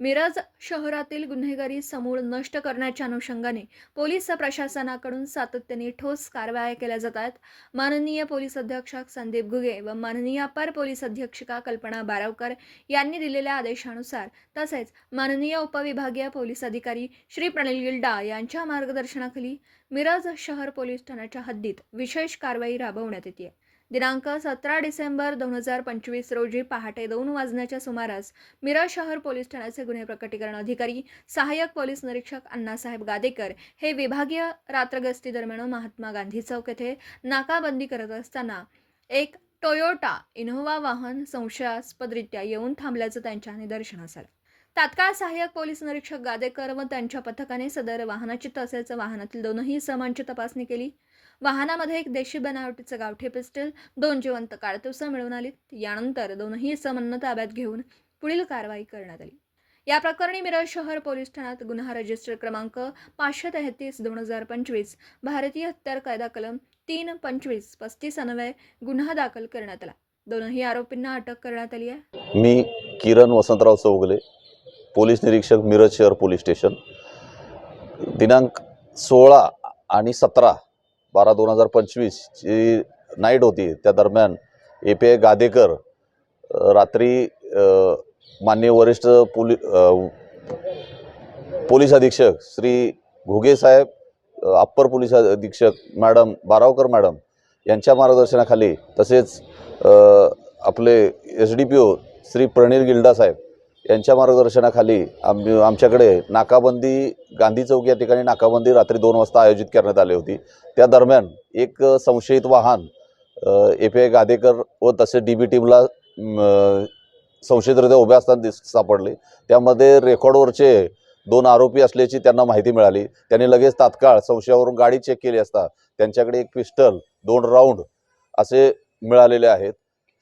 मिरज शहरातील गुन्हेगारी समूळ नष्ट करण्याच्या अनुषंगाने पोलीस प्रशासनाकडून सातत्याने ठोस कारवाया केल्या जात आहेत माननीय पोलीस अधीक्षक संदीप घुगे व माननीय अपर पोलीस अधीक्षका कल्पना बारावकर यांनी दिलेल्या आदेशानुसार तसेच माननीय उपविभागीय पोलीस अधिकारी श्री प्रणिल गिल्डा यांच्या मार्गदर्शनाखाली मिरज शहर पोलीस ठाण्याच्या हद्दीत विशेष कारवाई राबवण्यात येते दिनांक सतरा डिसेंबर दोन हजार पंचवीस रोजी पहाटे दोन वाजण्याच्या सुमारास मिरज शहर पोलीस ठाण्याचे गुन्हे प्रकटीकरण अधिकारी सहाय्यक पोलीस निरीक्षक अण्णासाहेब गादेकर हे विभागीय रात्रगस्ती दरम्यान महात्मा गांधी चौक येथे नाकाबंदी करत असताना एक टोयोटा इनोव्हा वाहन संशयास्पदरित्या येऊन थांबल्याचं त्यांच्या निदर्शनास आलं. तात्काळ सहाय्यक पोलीस निरीक्षक गादेकर व त्यांच्या पथकाने सदर वाहनाची तसेच वाहनातील दोनही समांची तपासणी केली. वाहनामध्ये एक देशी बनावटीचं गावठी पिस्टल दोन जिवंत काडतुसं मिळवून आली. यानंतर दोनही समन्न ताब्यात घेऊन पुढील कारवाई करण्यात आली. या प्रकरणी मिरज शहर पोलीस ठाण्यात गुन्हा रजिस्टर क्रमांक पाचशे तेहतीस दोन हजार पंचवीस भारतीय हत्यार कायदा कलम तीन पंचवीस पस्तीस अन्वये गुन्हा दाखल करण्यात आला. दोनही आरोपींना अटक करण्यात आली आहे. मी किरण वसंतराव चौगले पोलीस निरीक्षक मिरज शहर पोलीस स्टेशन. दिनांक सोळा आणि सतरा बारा दोन हजार पंचवीसची नाईट होती. त्या दरम्यान ए पी आय गादेकर रात्री माननीय वरिष्ठ पोली पोलीस अधीक्षक श्री घुगे साहेब अप्पर पोलीस अधीक्षक मॅडम बारावकर मॅडम यांच्या मार्गदर्शनाखाली तसेच आपले S D P O Shri Pranil Gilda saheb यांच्या मार्गदर्शनाखाली आम आमच्याकडे नाकाबंदी गांधी चौक या ठिकाणी नाकाबंदी रात्री दोन वाजता आयोजित करण्यात आली होती. त्या दरम्यान एक संशयित वाहन ए पी आय गादेकर व तसे डी बी टीमला संशयितरित्या उभ्या असताना दिस सापडले. त्यामध्ये रेकॉर्डवरचे दोन आरोपी असल्याची त्यांना माहिती मिळाली. त्यांनी लगेच तात्काळ संशयावरून गाडी चेक केली असता त्यांच्याकडे एक पिस्टल दोन राऊंड असे मिळालेले आहेत.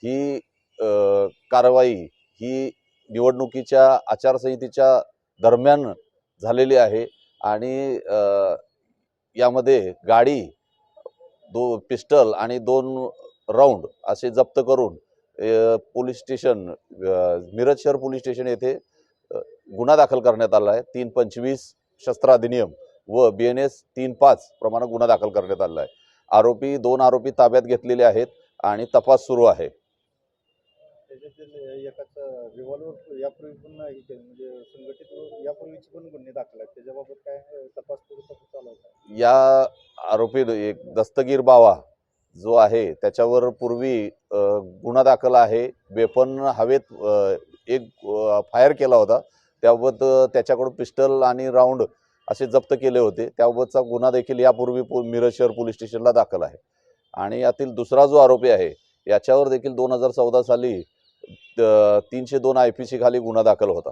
ही कारवाई ही निवडणुकीच्या आचारसंहितेच्या दरम्यान झालेली आहे आणि यामध्ये गाडी दो पिस्टल आणि दोन राऊंड असे जप्त करून पोलीस स्टेशन मिरज शहर पोलीस स्टेशन येथे गुन्हा दाखल करण्यात आला आहे. तीन पंचवीस शस्त्र अधिनियम व बी एन एस तीन पाच प्रमाणे गुन्हा दाखल करण्यात आला आहे. आरोपी दोन आरोपी ताब्यात घेतलेले आहेत आणि तपास सुरू आहे. त्याच्यातील एकाचा रिव्हॉल्वर यापूर्वी पण हे केलं म्हणजे संघटित यापूर्वीचे पण गुन्हे दाखल आहेत. त्याच्याबाबत काय तपास करू तपास चालू होता या आरोपी एक दस्तगीर बावा जो आहे त्याच्यावर पूर्वी गुन्हा दाखल आहे. वेपन हवेत एक फायर केला होता. त्याबाबत त्याच्याकडून पिस्टल आणि राऊंड असे जप्त केले होते. त्याबाबतचा गुन्हा देखील यापूर्वी पो- मिरज शहर पोलीस स्टेशनला दाखल आहे. आणि यातील दुसरा जो आरोपी आहे याच्यावर देखील दोन हजार चौदा साली तीनशे दोन आय पी सी खाली गुन्हा दाखल होता.